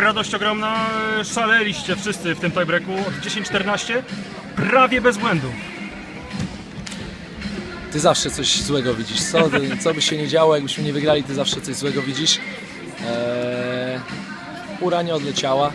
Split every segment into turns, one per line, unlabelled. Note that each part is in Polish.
Radość ogromna, szaleliście wszyscy w tym tiebreaku od 10-14, prawie bez błędów.
Ty zawsze coś złego widzisz. Co, co by się nie działo, jakbyśmy nie wygrali, ty zawsze coś złego widzisz. Eee, ura nie odleciała,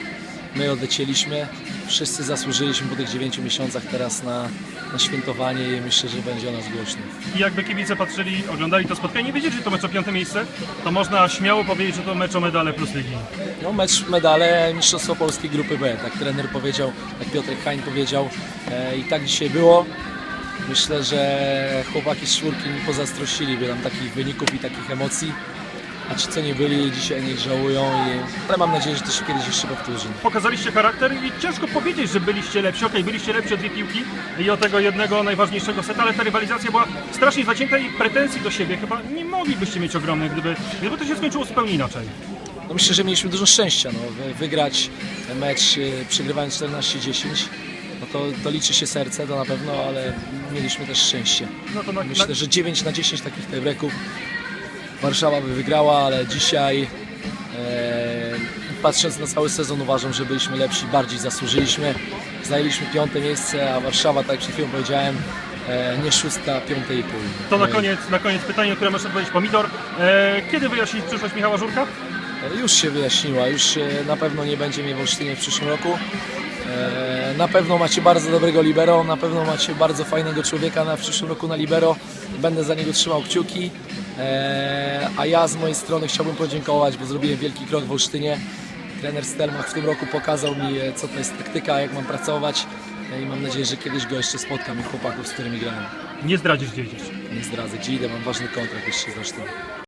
my odlecieliśmy. Wszyscy zasłużyliśmy po tych 9 miesiącach teraz na, na świętowanie i myślę, że będzie o nas głośno.
I jakby kibice patrzyli, oglądali to spotkanie i wiedzieli, że to mecz o piąte miejsce, to można śmiało powiedzieć, że to mecz o medale plus ligi.
No, mecz medale Mistrzostwo Polskiej Grupy B, tak trener powiedział, tak Piotrek Hań powiedział e, i tak dzisiaj było. Myślę, że chłopaki z czwórki nie pozazdrościliby nam takich wyników i takich emocji. A ci co nie byli dzisiaj niech żałują, i, ale mam nadzieję, że to się kiedyś jeszcze powtórzy.
Pokazaliście charakter i ciężko powiedzieć, że byliście lepsi. Okej, byliście lepsi o dwie piłki i o tego jednego najważniejszego seta, ale ta rywalizacja była strasznie zacięta i pretensji do siebie chyba nie moglibyście mieć ogromnych, gdyby, gdyby to się skończyło zupełnie inaczej.
No myślę, że mieliśmy dużo szczęścia. No, Wy- wygrać mecz e, przegrywając 14-10, no to, to liczy się serce, to na pewno, ale mieliśmy też szczęście.
No to na,
Myślę,
na,
że 9 na 10 takich tiebreaków Warszawa by wygrała, ale dzisiaj e, patrząc na cały sezon uważam, że byliśmy lepsi, bardziej zasłużyliśmy. Zajęliśmy piąte miejsce, a Warszawa, tak jak przed chwilą powiedziałem, e, nie szósta, piąte i pół.
to na koniec, na koniec pytanie, które możesz odpowiedzieć Pomidor. E, kiedy wyjaśnić przyszłość Michała Żurka?
Już się wyjaśniła, już na pewno nie będzie mnie w Olsztynie w przyszłym roku. Na pewno macie bardzo dobrego libero, na pewno macie bardzo fajnego człowieka na w przyszłym roku na libero. Będę za niego trzymał kciuki. E, A ja z mojej strony chciałbym podziękować, bo zrobiłem wielki krok w Olsztynie. Trener Stelmach w tym roku pokazał mi, e, co to jest taktyka, jak mam pracować. E, I mam nadzieję, że kiedyś go jeszcze spotkam i chłopaków, z którymi grałem.
Nie zdradzisz gdzie idziesz.
Nie zdradzę, gdzie idę, mam ważny kontrakt jeszcze z Olsztynem.